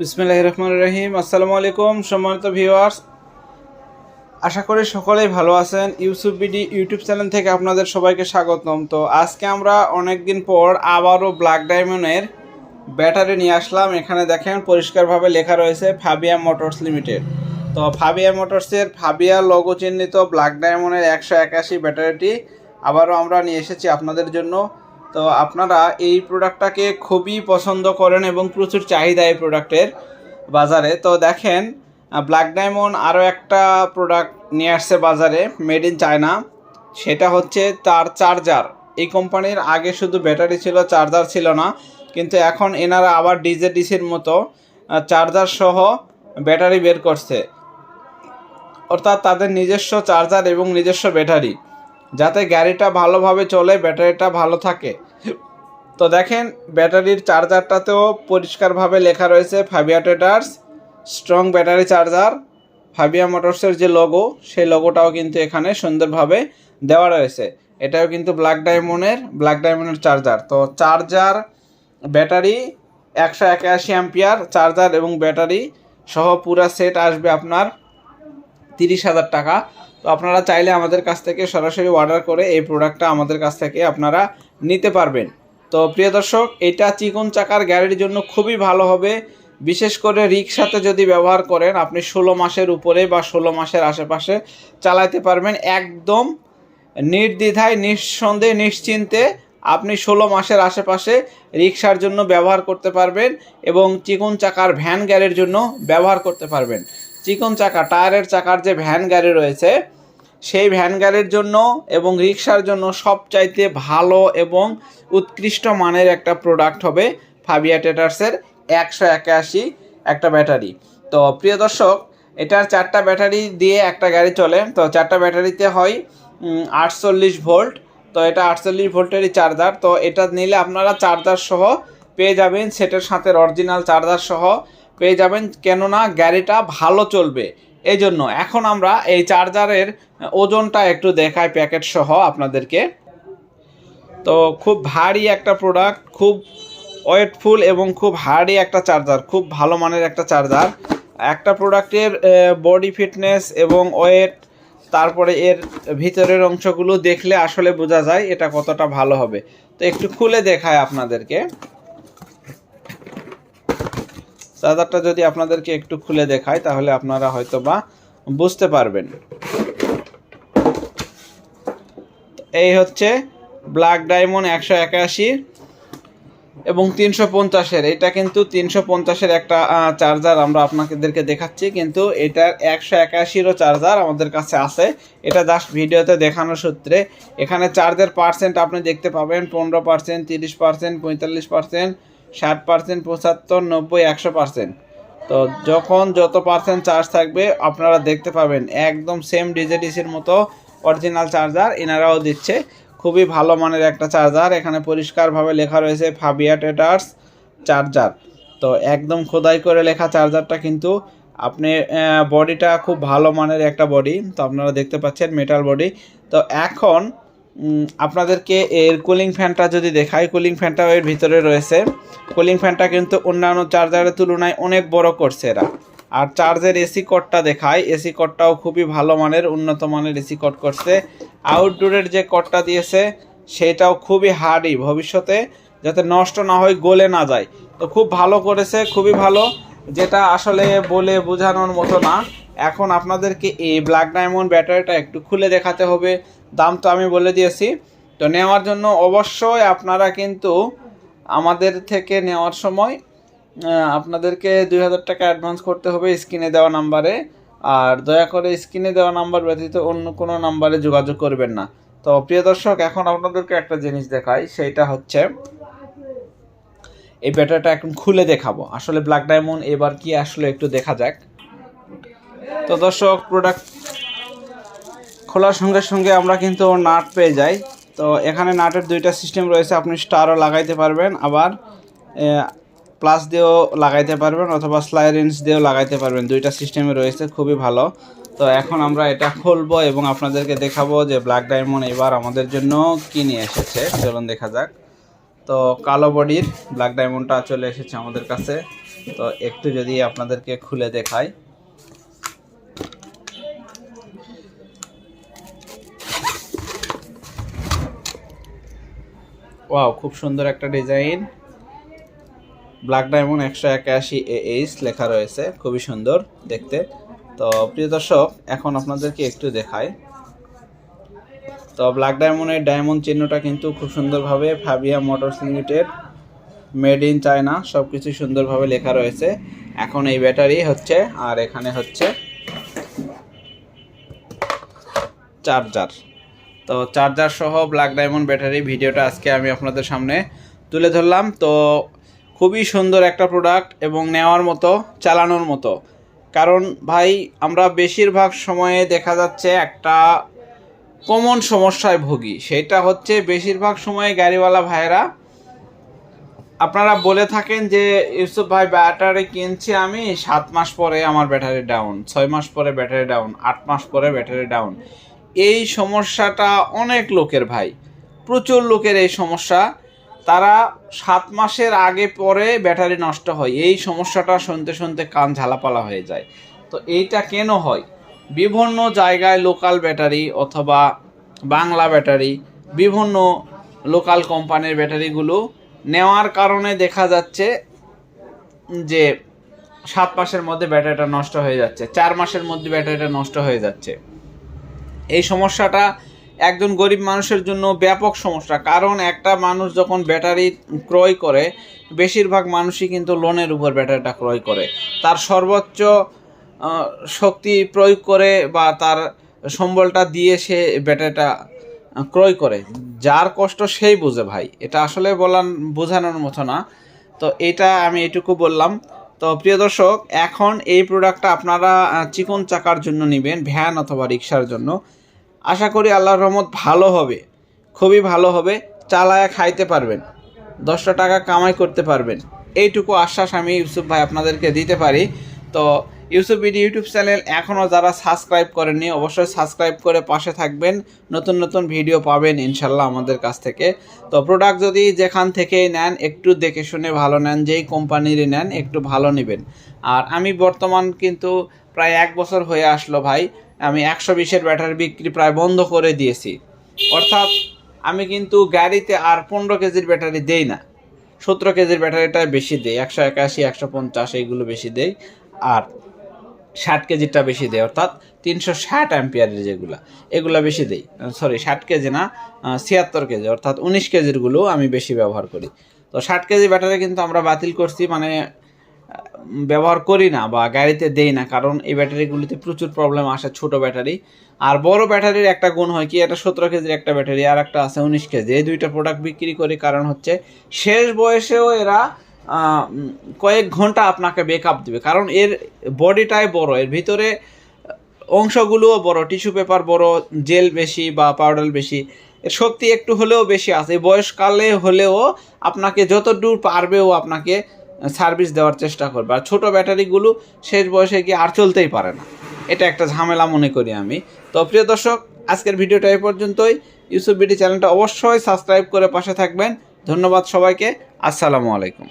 বিসমিল্লাহ রহমান রহিম। আসসালামু আলাইকুম সম্মানিত ভিউয়ার্স। আশা করি সকলেই ভালো আছেন। ইউসুফ বিডি ইউটিউব চ্যানেল থেকে আপনাদের সবাইকে স্বাগতম। তো আজকে আমরা অনেক দিন পর আবারও ব্ল্যাক ডায়মন্ডের ব্যাটারি নিয়ে আসলাম। এখানে দেখেন পরিষ্কারভাবে লেখা রয়েছে ফাবিয়া মোটরস লিমিটেড তো ফাবিয়া মোটরসের ফাবিয়া লোগো চিহ্নিত ব্ল্যাক ডায়মন্ডের একশো একাশি ব্যাটারিটি আবারও আমরা নিয়ে এসেছি আপনাদের জন্য। তো আপনারা এই প্রোডাক্টটাকে খুবই পছন্দ করেন এবং প্রচুর চাহিদা এই প্রোডাক্টের বাজারে। তো দেখেন ব্ল্যাক ডায়মন্ড আরও একটা প্রোডাক্ট নিয়ে আসছে বাজারে মেড ইন চায়না সেটা হচ্ছে তার চার্জার এই কোম্পানির আগে শুধু ব্যাটারি ছিল চার্জার ছিল না, কিন্তু এখন এনারা আবার ডিজে ডিসির মতো চার্জার সহ ব্যাটারি বের করছে। অর্থাৎ তাদের নিজস্ব চার্জার এবং নিজস্ব ব্যাটারি যাতে গাড়িটা ভালোভাবে চলে ব্যাটারিটা ভালো থাকে। তো দেখেন, ব্যাটারির চার্জারটাতেও পরিষ্কারভাবে লেখা রয়েছে Fabia traders strong battery charger Fabia মোটরসের যে লোগো সেই লোগোটাও কিন্তু এখানে সুন্দরভাবে দেওয়া রয়েছে। এটাও কিন্তু ব্ল্যাক ডায়মন্ডের ব্ল্যাক ডায়মন্ডের চার্জার। তো চার্জার, ব্যাটারি একশো একাশি অ্যাম্পিয়ার চার্জার এবং ব্যাটারি সহ পুরা সেট আসবে আপনার তিরিশ হাজার টাকা। তো আপনারা চাইলে আমাদের কাছ থেকে সরাসরি অর্ডার করে এই প্রোডাক্টটা আমাদের কাছ থেকে আপনারা নিতে পারবেন। তো প্রিয় দর্শক, এটা চিকন চাকার গাড়ির জন্য খুবই ভালো হবে। বিশেষ করে রিক্সাতে যদি ব্যবহার করেন, আপনি ষোলো মাসের উপরে বা ষোলো মাসের আশেপাশে চালাতে পারবেন। একদম নির্দ্বিধায়, নিঃসন্দেহে, নিশ্চিন্তে আপনি ষোলো মাসের আশেপাশে রিক্সার জন্য ব্যবহার করতে পারবেন এবং চিকন চাকার ভ্যান গাড়ির জন্য ব্যবহার করতে পারবেন। চিকন চাকা, টায়ারের চাকার যে ভ্যান গাড়ি রয়েছে সেই ভ্যান গাড়ির জন্য এবং রিক্সার জন্য সবচাইতে ভালো এবং উৎকৃষ্ট মানের একটা প্রোডাক্ট হবে ফাবিয়া টেটার্সের একশো একাশি একটা ব্যাটারি। তো প্রিয় দর্শক, এটার চারটা ব্যাটারি দিয়ে একটা গাড়ি চলে। তো চারটা ব্যাটারিতে হয় আটচল্লিশ ভোল্ট। তো এটা আটচল্লিশ ভোল্টেরই চার্জার তো এটা নিলে আপনারা চার্জার সহ পেয়ে যাবেন, সেটের সাথে অরিজিনাল চার্জার সহ পেয়ে যাবেন। কেননা গাড়িটা ভালো চলবে। এই জন্য এখন আমরা এই চার্জারের ওজনটা একটু দেখাই প্যাকেট সহ আপনাদেরকে। তো খুব ভারী একটা প্রোডাক্ট খুব ওয়েটফুল এবং খুব হার্ডি একটা চার্জার, খুব ভালো মানের একটা চার্জার। একটা প্রোডাক্টের বডি ফিটনেস এবং ওয়েট, তারপরে এর ভিতরের অংশগুলো দেখলে আসলে বোঝা যায় এটা কতটা ভালো হবে। তো একটু খুলে দেখায় আপনাদেরকে। চার্জারটা যদি আপনাদেরকে একটু খুলে দেখায়, তাহলে আপনারা হয়তো বা বুঝতে পারবেন। এই হচ্ছে ব্ল্যাক ডায়মন্ড একশো একাশি এবং তিনশো পঞ্চাশের। এটা কিন্তু তিনশো পঞ্চাশের একটা চার্জার আমরা আপনাদেরকে দেখাচ্ছি, কিন্তু এটার একশো একাশিরও চার্জার আমাদের কাছে আছে। এটা জাস্ট ভিডিওতে দেখানোর সূত্রে। এখানে চার্জের পার্সেন্ট আপনি দেখতে পাবেন, পনেরো পার্সেন্ট তিরিশ পার্সেন্ট পঁয়তাল্লিশ পার্সেন্ট ষাট পার্সেন্ট পঁচাত্তর, নব্বই, একশো পার্সেন্ট তো যখন যত পার্সেন্ট চার্জ থাকবে, আপনারা দেখতে পাবেন একদম সেম ডিজেডিসির মতো অরিজিনাল চার্জার এনারাও দিচ্ছে। খুবই ভালো মানের একটা চার্জার এখানে পরিষ্কারভাবে লেখা রয়েছে ফাবিয়া টেটার্স চার্জার তো একদম খোদাই করে লেখা চার্জারটা কিন্তু আপনি বডিটা খুব ভালো মানের একটা বডি তো আপনারা দেখতে পাচ্ছেন মেটাল বডি তো এখন আপনাদেরকে এর কুলিং ফ্যানটা যদি দেখাই কুলিং ফ্যানটাও এর ভিতরে রয়েছে। কুলিং ফ্যানটা কিন্তু অন্যান্য চার্জারের তুলনায় অনেক বড় করছে এরা। আর চার্জের এসি কটটা দেখায় এসি কটটাও খুবই ভালো মানের, উন্নত মানের এসি কট করছে। আউটডোরের যে কটটা দিয়েছে, সেটাও খুবই হার্ডই ভবিষ্যতে যাতে নষ্ট না হয়, গলে না যায়। তো খুব ভালো করেছে, খুবই ভালো। যেটা আসলে বলে বোঝানোর মতো না। এখন আপনাদেরকে এই ব্ল্যাক ডায়মন্ড ব্যাটারিটা একটু খুলে দেখাতে হবে। দাম তো আমি বলে দিয়েছি। তো নেওয়ার জন্য অবশ্যই আপনারা কিন্তু আমাদের থেকে নেওয়ার সময় আপনাদেরকে দুই হাজার টাকা অ্যাডভান্স করতে হবে স্ক্রিনে দেওয়া নাম্বারে। আর দয়া করে স্ক্রিনে দেওয়া নাম্বার ব্যতীত অন্য কোনো নাম্বারে যোগাযোগ করবেন না। তো প্রিয় দর্শক, এখন আপনাদেরকে একটা জিনিস দেখাই, সেইটা হচ্ছে এই ব্যাটারিটা এখন খুলে দেখাবো। আসলে ব্ল্যাক ডায়মন্ড এবার কি আসলে একটু দেখা যাক। তো দর্শক প্রোডাক্ট খোলার সঙ্গে সঙ্গে আমরা কিন্তু নাট পেয়ে যাই। তো এখানে নাটের দুইটা সিস্টেম রয়েছে, আপনি স্টারও লাগাইতে পারবেন, আবার প্লাস দিয়েও লাগাইতে পারবেন, অথবা স্লাইরেন্স দিয়েও লাগাইতে পারবেন। দুইটা সিস্টেমে রয়েছে, খুবই ভালো। তো এখন আমরা এটা খুলবো এবং আপনাদেরকে দেখাবো যে ব্ল্যাক ডায়মন্ড এবার আমাদের জন্য কি নিয়ে এসেছে। চলুন দেখা যাক। তো কালো বডির ব্ল্যাক ডায়মন্ডটা চলে এসেছে আমাদের কাছে। তো একটু যদি আপনাদেরকে খুলে দেখাই। ওয়াও, খুব সুন্দর একটা ডিজাইন। ব্ল্যাক ডায়মন্ড একশো একাশি এইচ লেখা রয়েছে, খুবই সুন্দর দেখতে। তো প্রিয় দর্শক, এখন আপনাদেরকে একটু দেখাই। তো ব্ল্যাক ডায়মন্ডের ডায়মন্ড চিহ্নটা কিন্তু খুব সুন্দরভাবে Fabia motors limited made in China সব কিছু সুন্দরভাবে লেখা রয়েছে। এখন এই ব্যাটারি হচ্ছে, আর এখানে হচ্ছে চার্জার তো চার্জার সহ ব্ল্যাক ডায়মন্ড ব্যাটারি ভিডিওটা আজকে আমি আপনাদের সামনে তুলে ধরলাম। তো খুবই সুন্দর একটা প্রোডাক্ট এবং নেওয়ার মতো, চালানোর মতো। কারণ ভাই, আমরা বেশিরভাগ সময়ে দেখা যাচ্ছে একটা কমন সমস্যায় ভুগি। সেটা হচ্ছে বেশিরভাগ সময়ে গাড়িওয়ালা ভাইয়েরা, আপনারা বলে থাকেন যে, ইউসুফ ভাই ব্যাটারি কিনছি আমি, সাত মাস পরে আমার ব্যাটারি ডাউন ছয় মাস পরে ব্যাটারি ডাউন আট মাস পরে ব্যাটারি ডাউন এই সমস্যাটা অনেক লোকের ভাই, প্রচুর লোকের এই সমস্যা। তারা সাত মাসের আগে পরে ব্যাটারি নষ্ট হয়। এই সমস্যাটা শুনতে শুনতে কান ঝালাপালা হয়ে যায়। তো এইটা কেন হয়? বিভিন্ন জায়গায় লোকাল ব্যাটারি অথবা বাংলা ব্যাটারি বিভিন্ন লোকাল কোম্পানির ব্যাটারিগুলো নেওয়ার কারণে দেখা যাচ্ছে যে সাত মাসের মধ্যে ব্যাটারিটা নষ্ট হয়ে যাচ্ছে, চার মাসের মধ্যে ব্যাটারিটা নষ্ট হয়ে যাচ্ছে। এই সমস্যাটা একজন গরিব মানুষের জন্য ব্যাপক সমস্যা, কারণ একটা মানুষ যখন ব্যাটারি ক্রয় করে, বেশিরভাগ মানুষই কিন্তু লোনের উপর ব্যাটারিটা ক্রয় করে। তার সর্বোচ্চ শক্তি প্রয়োগ করে বা তার সম্বলটা দিয়ে সে ব্যাটারিটা ক্রয় করে। যার কষ্ট সেই বুঝে ভাই। এটা আসলে বলার বোঝানোর মতো না। তো এটা আমি এটুকু বললাম। তো প্রিয় দর্শক, এখন এই প্রোডাক্টটা আপনারা চিকন চাকার জন্য নেবেন, ভ্যান অথবা রিক্সার জন্য। আশা করি আল্লাহর রহমত ভালো হবে। খুবই ভালো হবে। চালায়া খাইতে পারবেন। দশটা টাকা কামাই করতে পারবেন। এইটুকু আশ্বাস আমি ইউসুফ ভাই আপনাদেরকে দিতে পারি। তো ইউসুফ বিডি ইউটিউব চ্যানেল এখনও যারা সাবস্ক্রাইব করেননি, অবশ্যই সাবস্ক্রাইব করে পাশে থাকবেন। নতুন নতুন ভিডিও পাবেন ইনশাল্লাহ আমাদের কাছ থেকে। তো প্রোডাক্ট যদি যেখান থেকেই নেন, একটু দেখে শুনে ভালো নেন, যেই কোম্পানিরই নেন, একটু ভালো নেবেন। আর আমি বর্তমান কিন্তু প্রায় এক বছর হয়ে আসলো ভাই, আমি একশো বিশের ব্যাটারি বিক্রি প্রায় বন্ধ করে দিয়েছি। অর্থাৎ আমি কিন্তু গাড়িতে আর পনেরো কেজির ব্যাটারি দেই না। সতেরো কেজির ব্যাটারিটাই বেশি দেই, একশো একাশি, একশো পঞ্চাশ, এইগুলো বেশি দেই। আর ষাট কেজিটা বেশি দেয়, অর্থাৎ তিনশো ষাট অ্যাম্পিয়ারের যেগুলো, এগুলো বেশি দেই। সরি ষাট কেজি না ছিয়াত্তর কেজি, অর্থাৎ উনিশ কেজিরগুলো আমি বেশি ব্যবহার করি। তো ষাট কেজি ব্যাটারি কিন্তু আমরা বাতিল করছি মানে ব্যবহার করি না বা গাড়িতে দেই না, কারণ এই ব্যাটারিগুলিতে প্রচুর প্রবলেম আসে ছোট ব্যাটারি। আর বড় ব্যাটারির একটা গুণ হয় কি, এটা সতেরো কেজির একটা ব্যাটারি, আর একটা আছে উনিশ কেজি। এই দুইটা প্রোডাক্ট বিক্রি করি, কারণ হচ্ছে শেষ বয়সেও এরা কয়েক ঘণ্টা আপনাকে বেকআপ দিবে। কারণ এর বডিটাই বড়, এর ভিতরে অংশগুলোও বড় টিস্যু পেপার বড় জেল বেশি বা পাউডার বেশি। এর শক্তি একটু হলেও বেশি আছে বয়সকালে হলেও আপনাকে যত দূর পারবেও আপনাকে সার্ভিস দেওয়ার চেষ্টা করবে। আর ছোটো ব্যাটারিগুলো শেষ বয়সে গিয়ে আর চলতেই পারে না। এটা একটা ঝামেলা মনে করি আমি। তো প্রিয় দর্শক, আজকের ভিডিওটা এই পর্যন্তই। ইউসুফ বিডি চ্যানেলটা অবশ্যই সাবস্ক্রাইব করে পাশে থাকবেন। ধন্যবাদ সবাইকে। আসসালামু আলাইকুম।